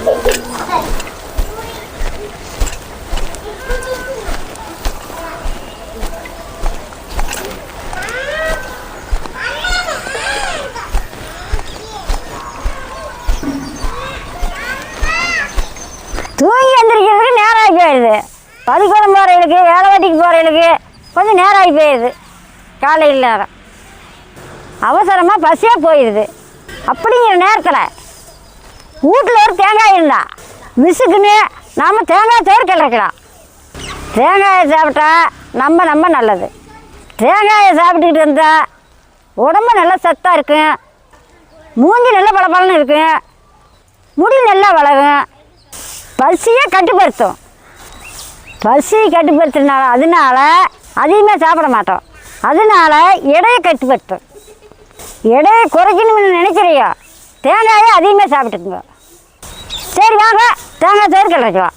தூங்கி எந்திரிக்கிறதுக்கு நேரம் ஆகி போயிடுது பதுக்குளம் போகிறவங்களுக்கு வேலை வெட்டிக்கு போகிறவங்களுக்கு கொஞ்சம் நேரம் ஆகி போயிடுது. காலையில் நேரம். அவசரமாக பஸ்ஸே போயிடுது. அப்படிங்கிற நேரத்தில் வீட்டில் ஒரு தேங்காய் இருந்தா மிஸ்ஸுக்குன்னு நாம் தேங்காய் தோறு கிளறக்கலாம் தேங்காயை சாப்பிட்டா நம்ம நம்ம நல்லது. தேங்காயை சாப்பிட்டுக்கிட்டு இருந்தால் உடம்பு நல்லா சத்தாக இருக்கும் மூஞ்சி நல்ல பளபளன்னு இருக்கும் முடி நல்லா வளரும். பசியை கட்டுப்படுத்தும். பசி கட்டுப்படுத்தினால அதனால அதிகமாக சாப்பிட மாட்டோம். அதனால எடையை கட்டுப்படுத்தும். எடையை குறைக்கணும்னு நினைக்கிறியோ? தேங்காயை அதிகமாக சாப்பிட்டுக்குங்க. சரி வாங்க தேங்காய் சோறு கிடக்கலாம்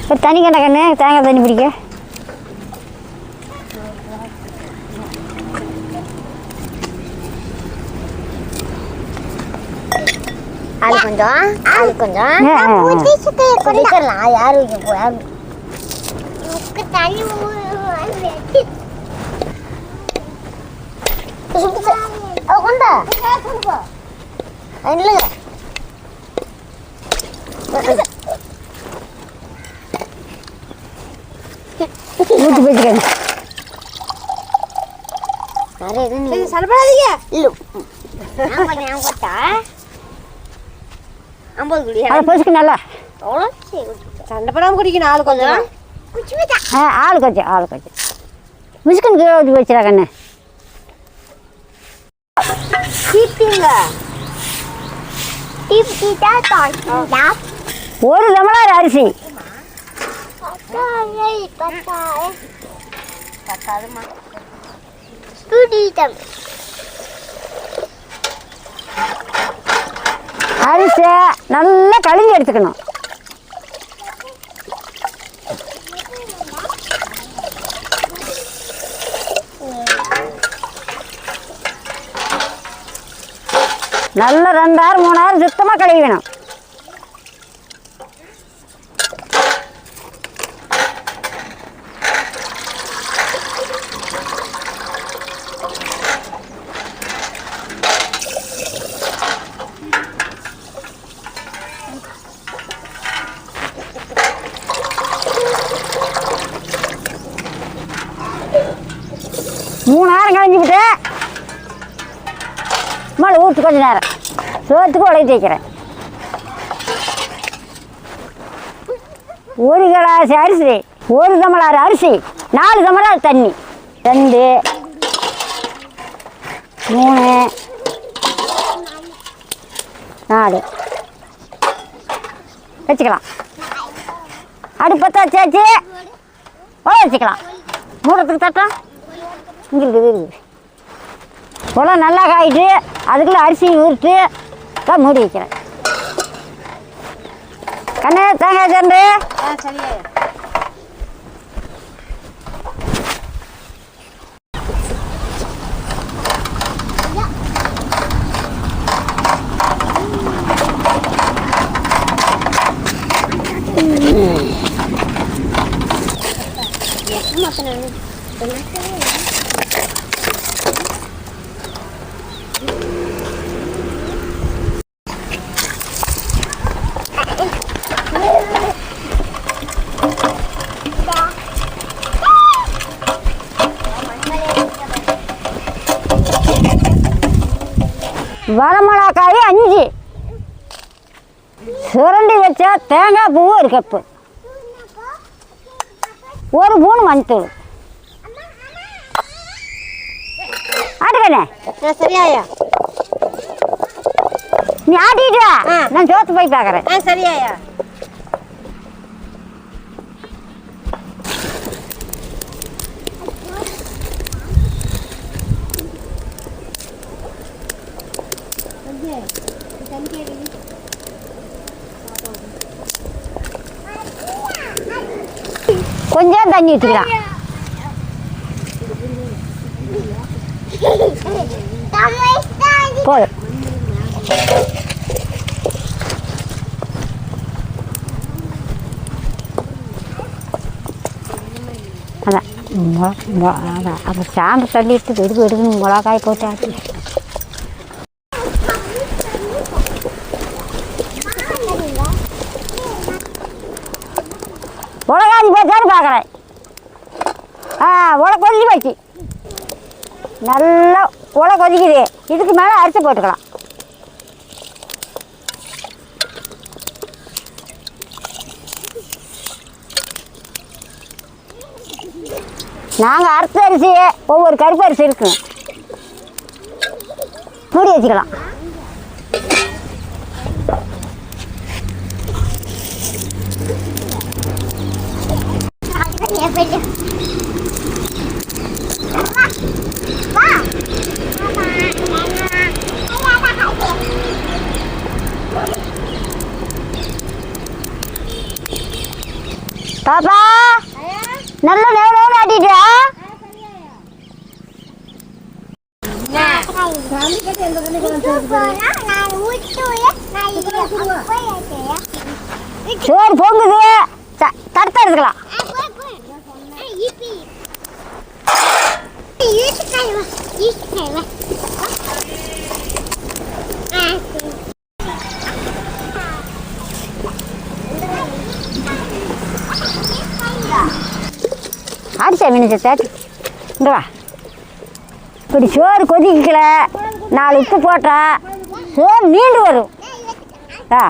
இப்போ தண்ணி கண்ட கண்ணு? தேங்காய் தண்ணி பிடிக்க. அது கொஞ்சம் அது கொஞ்சம். குடிக்கலாம் யாரு தண்ணி கொண்டா. இல்லைங்க ஊற்றி இது சலப்படாதீங்க இல்ல. ஐம்பது குடி பொசுக்கு நல்லா. குடிக்கணும் ஆளு கொஞ்சம். ஆ ஆள் கொஞ்சம் ஆள் கொஞ்சம். மிஸ்குன்னு கீழே ஊற்றி வச்சுடா கண்ணு. ஒரு தமிழர் அரிசி. குடித்தம் அரிசி நல்லா கழிஞ்சு எடுத்துக்கணும். நல்ல ரெண்டாயிரம் மூணாயிரம் சுத்தமாக கழுவி வேணும் மூணாயிரம் கழிஞ்சுக்கிட்டு மழை ஊற்று கொஞ்ச நேரம். சோத்துக்கு உழைச்சி வைக்கிறேன் ஒரு கிளாஸ் அரிசி ஒரு தமிழாறு அரிசி நாலு தமிழாறு தண்ணி. ரெண்டு மூணு நாலு. வச்சுக்கலாம். அடுப்பத்த வச்சாச்சு ஓட வச்சுக்கலாம். மூடத்துக்கு தட்டம் இங்கே இருக்குது இருக்குது குளம் நல்லா காயிட்டு அதுக்குள்ளே அரிசி ஊறிட்டு தான் மூடி வைக்கிறேன். கண்ணு தேங்காய் சேர்ந்து ஆ சரியா. தே தேங்காய் பூ ஒரு கப்பு ஒரு பூணு மஞ்சத்தூள். ஆட்டுக்கண்ணே. சரியாயா? நீ ஆட்டிட்டு நான் சோத்து போய் பார்க்குறேன். சரியாயா? கொஞ்சம் தண்ணி ஊற்றிக்கலாம் போதும் அதான் அதான் அப்போ சாம்பு தள்ளி எடுத்து வெடுக்கு வெடுக்குன்னு மிளகாய் போட்டு ஆட்டி உலகாதி போச்சான்னு பார்க்குறேன் ஆ உலை கொதிச்சு போச்சு நல்லா உலை கொதிக்குது. இதுக்கு மேலே அரிசி போட்டுக்கலாம். நாங்கள் அரிசி அரிசி ஒவ்வொரு கருப்பு அரிசி இருக்குங்க மூடி வச்சுக்கலாம். பாப்பா நல்லா நேரம் நேரம் ஆட்டிட்டு சோறு பொங்குது த- தடுத்து எடுத்துக்கலாம் அடிச்சா மீன் தேட்டு இங்க வா. இப்படி சோறு கொதிக்கல. நாலு உப்பு போட்டா சோறு நீண்டு வரும். ஆ.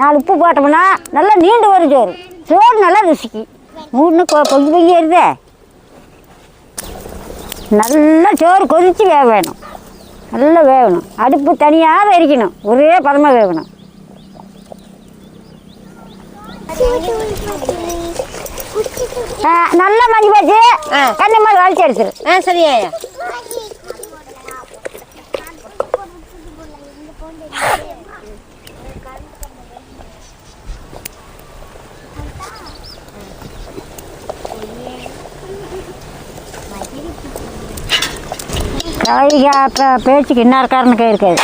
நாலு உப்பு போட்டோம்னா நல்லா நீண்டு வரும் சோறு. சோறு நல்லா ருசிக்கு. மூணு கொ பொங்கி பொங்கி வருதே நல்லா சோறு கொதித்து வேக வேணும் நல்லா வேகணும் அடுப்பு தனியாக எரிக்கணும். ஒரே பதமாக வேகணும் நல்லா மணி போச்சு. ஆ. கண்ணு மாதிரி வலிச்சு எடுத்துரு ஆ இப்போ பேச்சுக்கு இன்னொரு காரணக்கே இருக்காது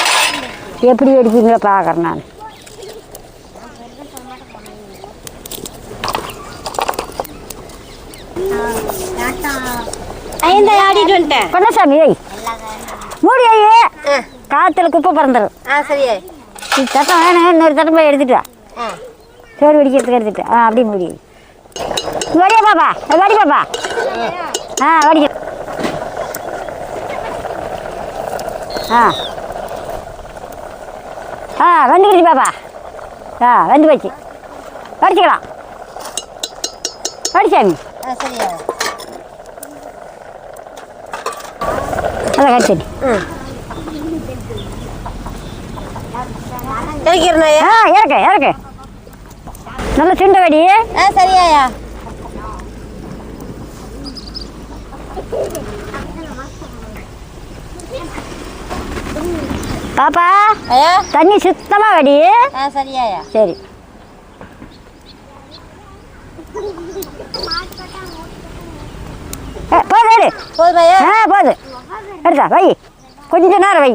எப்படி எடுப்பீங்களோ பார்க்குறேன் நான். ஐந்த ஆடிட்டு வந்துட்டேன். மூடி ஐயே காற்றுல குப்பை பறந்துடும் ஆ சரியா இது சட்டம் வேணும் இன்னொரு சட்டம் போய் எடுத்துட்டு வா. ஆ. சோறு வெடிக்கிறதுக்கு எடுத்துட்டு ஆ அப்படியே மூடி வடியா பாப்பா வடி பாப்பா ஆ வடிக்க ஆ. ஆ வெந்துக்கிடுச்சு பாப்பா. ஆ வெந்து போச்சு. வடிச்சுக்கலாம். வடிச்சாமி ஆ சரியா அதை கடிச்சடி ம் கிடைக்கிறனாயா ஆ இறக்கு இறக்கு. நல்ல சுண்ட வெடி. ஆ சரியாயா பாப்பா ஐயா. தண்ணி சுத்தமாக வெடி. ஆ சரியாயா சரி. போதும் ஆ போதும். எடுத்தா வை. கொஞ்ச நேரம் வை.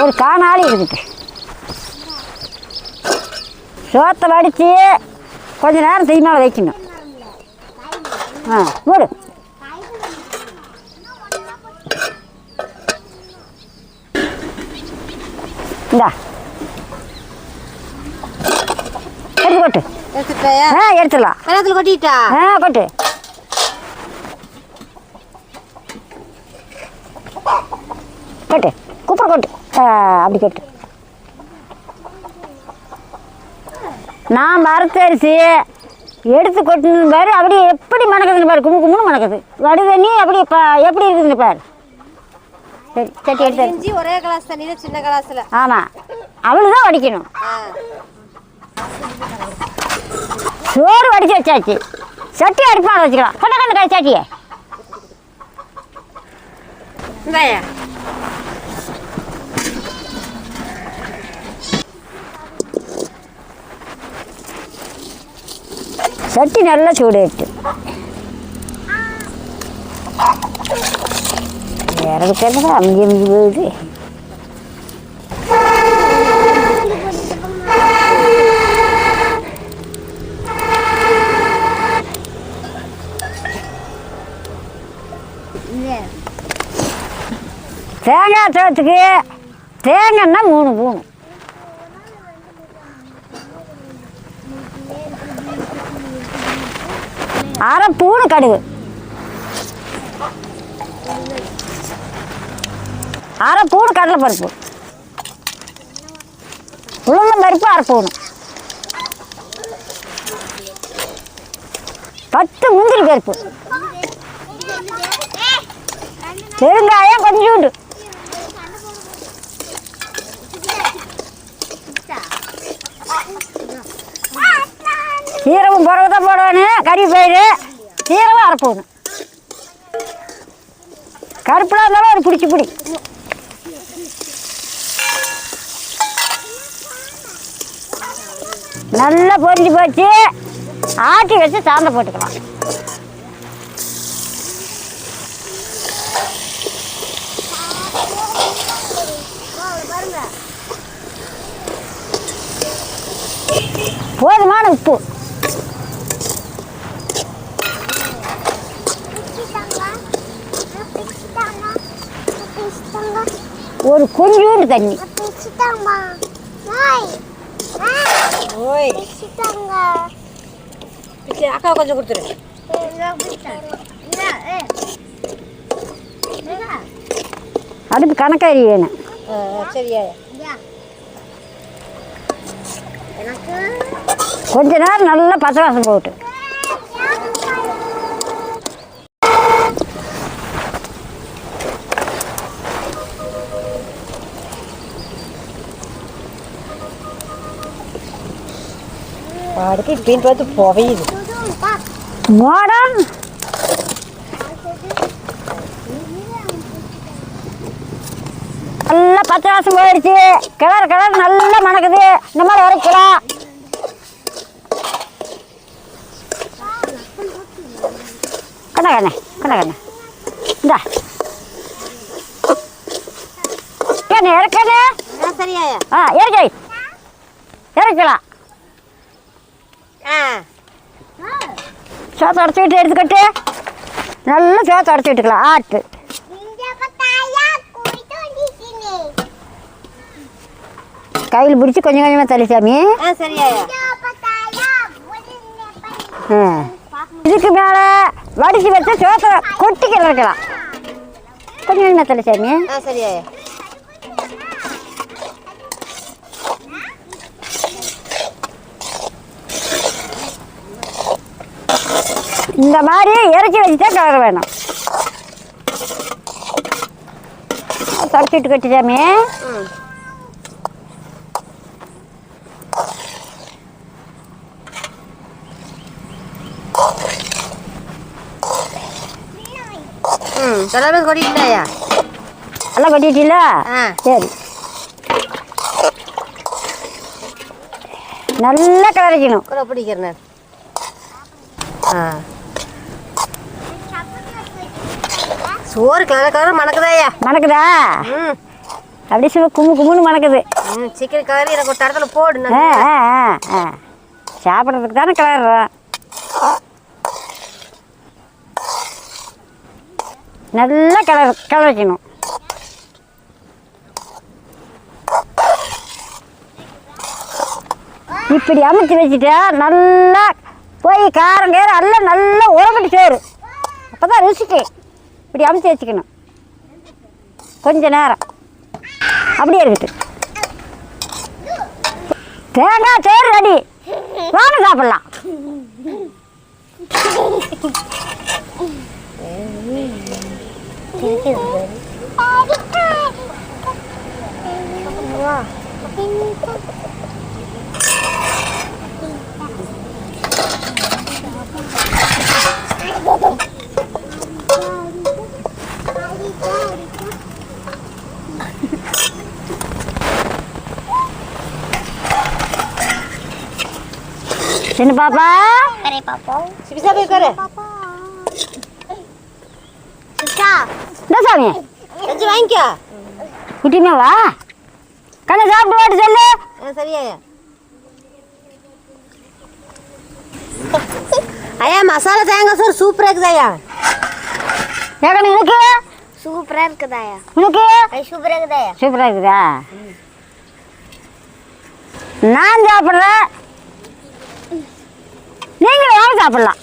ஒரு காணாளி இருக்குது. சோத்தை வடித்து கொஞ்ச நேரம் தீ மேலே வைக்கணும். ஆ மூடு. இந்தா எடுத்து கொட்டு. ஆ எடுத்துடலாம். கணத்துல கொட்டிட்டா? ஆ கொட்டு. கொட்டு. குப்பரை கொட்டு. அப்படி கொட்டு. நான் வறுத்தரிசி எடுத்து கொட்டினது பாரு அப்படியே எப்படி மணக்குதுங்க பாரு கும்பு கும்புன்னு மணக்குது. வடு தண்ணி அப்படி ப எப்படி இருக்குதுங்க பாரு. சரி சட்டி எடுத்து ஒரே கிளாஸ் தண்ணியில சின்ன கிளாஸ்ல ஆமாம் அவளு தான் வடிக்கணும். சோறு வடிச்சு வச்சாச்சு. சட்டி அடுப்பாக வச்சுக்கலாம். கொண்ட கொண்ட கை சட்டியை சட்டி நல்லா சூடு அமுங்கி அமுங்கி போகுது. தேங்காய் சோத்துக்கு தேங்காய்னா மூணு பூணு அரை பூணு கடுகு. அரை பூணு கடலைப்பருப்பு. உளுந்தம் பருப்பு அரை பூணு பத்து முந்திரி பருப்பு. பெருங்காயம் கொஞ்சோண்டு. சீரகம் பிறகு தான் போடணும் கறி பயிறு. சீரகம் அரைப்போணும் கருப்பில் இருந்தாலும் ஒரு பிடிச்சி பிடி. நல்லா பொரிஞ்சு போச்சு. ஆட்டி வச்சு சாந்த போட்டுக்கலாம். போதுமான உப்பு. ஒரு கொஞ்சோண்டு தண்ணி. ஓய். பிச்சு அக்கா கொஞ்சம் கொடுத்துரு. அடுப்பு கணக்காரி வேணும் சரியா கொஞ்ச நேரம் நல்லா பச்சை வாசம் போட்டு. அடுக்கு இப்படின்னு பார்த்து புவையுது மோடம் நல்லா பச்சை வாசம் போயிடுச்சு கிளறு கிளறு நல்லா மணக்குது இந்த மாதிரி உரைக்கலாம் கண்ணா கண்ணே கண்ணா கண்ணே இந்தா கண்ணே இறக்கண்ணே ஆ சரியாயா ஆ இறக்கி இறக்கலாம் சோத்தை அடைச்சிக்கிட்டு எடுத்துக்கிட்டு. நல்லா சோத்தை அடைச்சி விட்டுக்கலாம். ஆட்டு. கையில் பிடிச்சி கொஞ்சம் கொஞ்சமாக தள்ளி சாமி. ஆ சரியாயா? ஆ. இதுக்கு மேலே வடிச்சு வச்ச சோத்தை கொட்டி கிளறக்கலாம் கொஞ்சம் கொஞ்சமாக தள்ளி சாமி. ஆ இந்த மாதிரி இறக்கி வச்சுட்டா கிளற வேணும். தடுத்துட்டு கட்டி சாமி. ம் ம் எல்லாமே கொட்டிட்டீங்களா? சரி. நல்லா கிளறிக்கணும் கூட பிடிக்கிறேன் ஆ. சோறு கலர கலர மணக்குதாயா. மணக்குதா? அப்படியே சும்மா கும்மு கும்முன்னு மணக்குது. சிக்கன் கலரி எனக்கு ஒரு தடத்துல போடு சாப்பிட்றதுக்கு தானே கிளறுறோம் நல்லா கிளற கிளறிக்கணும் இப்படி அமைச்சு வச்சுட்டா நல்லா போய் காரம் கேரம் எல்லாம் நல்லா உரப்பட்டு சேரு அப்போ தான் ருசிக்கு. இப்படி அமுச்சு வச்சுக்கணும் கொஞ்ச நேரம். அப்படியே இருக்குது தேங்காய் தேர் ரெடி. வாங்க சாப்பிடலாம். சின்ன பாப்பா? அரே பாப்பா. சிபிசா போய் உட்காரு. சித்தா இந்த சாமி. செஞ்சு வாங்கிக்கோ. குட்டிமே வா. கண்ணை சாப்பிட்டு வாட்டு சொல்லு. ஆ, சரியாயா ஐயா மசாலா தேங்காய் சோறு சூப்பராக இருக்குது ஐயா. ஏகனு உனக்கு? சூப்பரா இருக்குதாயா? உனக்கு? சூப்பரா இருக்குதாயா? சூப்பராக இருக்குதா? நான் சாப்பிட்றேன். நீங்களும் வாங்க சாப்பிடலாம்.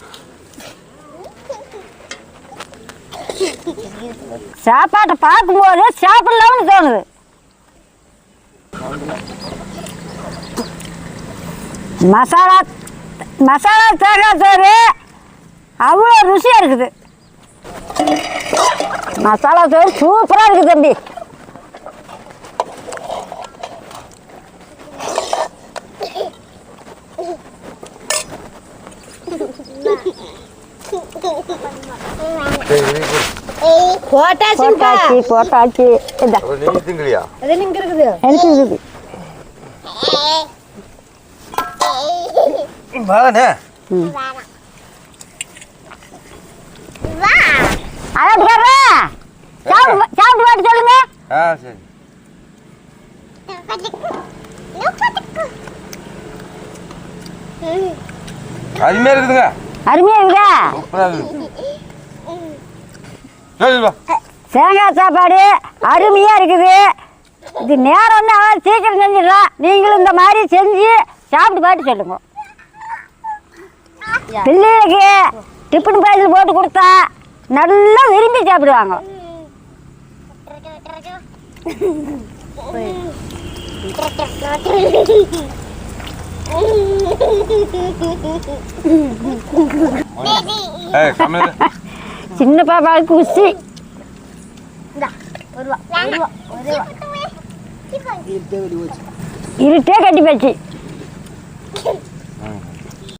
சாப்பாட்டை பார்க்கும்போது சாப்பிடலாம்னு தோணுது. மசாலா மசாலா தேங்காய் சோறு. அவ்வளோ ருசியாக இருக்குது. மசாலா சோறு சூப்பராக இருக்குது தம்பி. போட்டாச்சு எனக்கு இருக்குது. வாங்கண்ணே அழகாரா சாப்பிட்டு சாப்பிட்டு வாட்டு சொல்லுங்க. ஆ சரி. அருமையா இருக்குதுங்க. அருமையா இருக்குதா? தேங்காய் சாப்பாடு அருமையா இருக்குது. இது நேரம் சீக்கிரம் செஞ்சிடலாம். நீங்களும் இந்த மாதிரி செஞ்சு சாப்பிட்டு பாட்டு சொல்லுங்க. பிள்ளைகளுக்கு டிஃபன் பாய்ஸில் போட்டு கொடுத்தா நல்லா விரும்பி சாப்பிடுவாங்க. சின்ன பாப்பாவுக்கு குஷி இருட்டே கட்டி போச்சு.